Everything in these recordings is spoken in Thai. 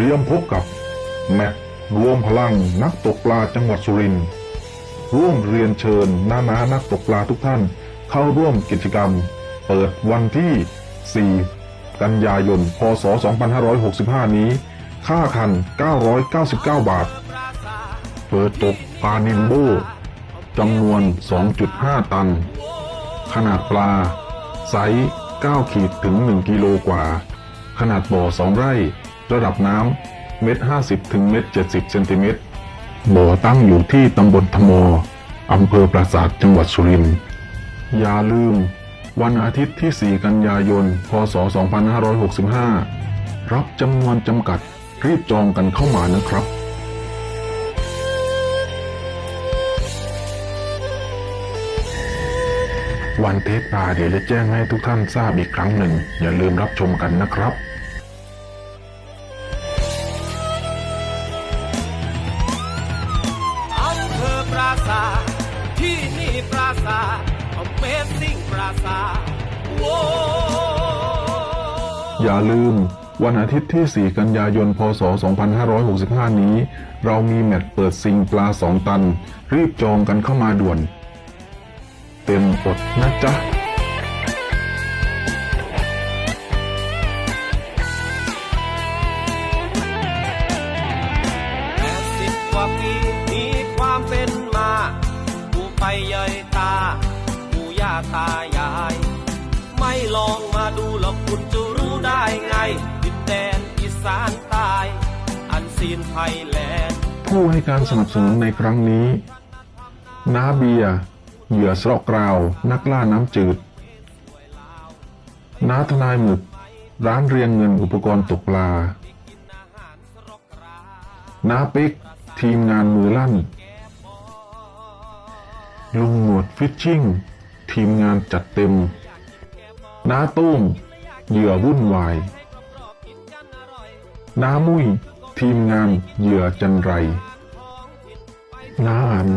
ตรียมพบกับ แมตช์รวมพลังนักตกปลาจังหวัดสุรินทร์ร่วมเรียนเชิญนานานักตกปลาทุกท่าน เข้าร่วมกิจกรรม เปิดวันที่ 4 กันยายน พศ 2565 นี้ ค่าคัน 999 บาท เปิดตกปลานิมโบจำนวน 2.5 ตัน ขนาดปลา ไซส์9ขีดถึง 1 กิโลกว่า ขนาดบ่อ 2 ไร่ ระดับน้ำเมตร50ถึงเมตร70เซนติเมตรบ่อตั้งอยู่ที่ตำบลทมอำเภอปราสาทจังหวัดสุรินทร์อย่าลืม วันอาทิตย์ที่ 4 กันยายน พศ 2565 รับจำนวนจำกัด รีบจองกันเข้ามานะครับวันเทปปาเดี๋ยวจะแจ้งให้ทุกท่านทราบอีกครั้งหนึ่ง อย่าลืมรับชมกันนะครับ ที่นี่ปราสาท Amazing ปราสาทโว้อย่าลืม วันอาทิตย์ที่ 4 กันยายน พศ 2565 นี้ เรามีแมตช์เปิดซิงปลา 2 ตัน รีบจองกันเข้ามาด่วน เต็มอดนะจ๊ะ ปู่ไปเยตาปู่ย่าตายาย ไม่ลองมาดูหรอกคุณจะรู้ได้ไง ดินแดนอีสานใตายอันซีนไทยแลนด์ผู้ให้การสนับสนุนในครั้งนี้ น้าเบียร์เหยื่อสระกราว นักล่าน้ำจืด น้าทนายหมึก ร้านเรียงเงินอุปกรณ์ตกปลา น้าปิ๊ก ทีมงานมือลั่น ลุงหนวดฟิชชิ่ง ทีมงานจัดเต็ม น้าตุ้มเหยื่อวุ่นวาย น้ามุ้ยทีมงานเหยื่อจันไร น้าอัน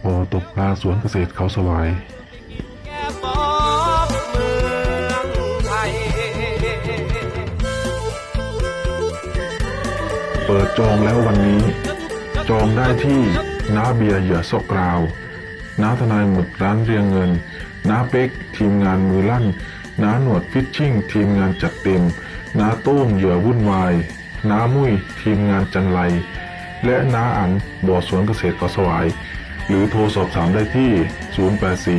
โอตกปลาสวนเกษตรเขาสวายเปิดจองแล้ววันนี้ จองได้ที่น้าเบียร์เหยื่อซอกราว น้าทนายหมุดร้านเรียงเงิน น้าเป็กทีมงานมือลั่น น้าหนวดฟิชชิ่ง ทีมงานจัดเต็ม น้าโต้งเหยื่อวุ่นวาย น้ามุ้ยทีมงานจันไร และน้าอันบ่อสวนเกษตรกสวาย หรือโทรสอบถามได้ที่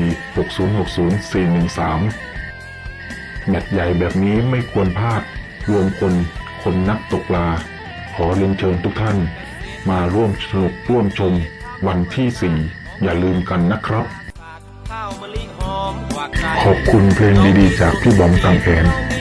0846060413 แมตช์ใหญ่แบบนี้ไม่ควรพลาด รวมคนคนนักตกปลา ขอเรียนเชิญทุกท่าน มาร่วมสนุกร่วมชมวันที่4 อย่าลืมกันนะครับข้าวมะลิหอมกว่าใครขอบคุณเพลงดีๆ จากพี่บอมตังแผนมีโดนตาโดนใหญ่ทำบุญเดือน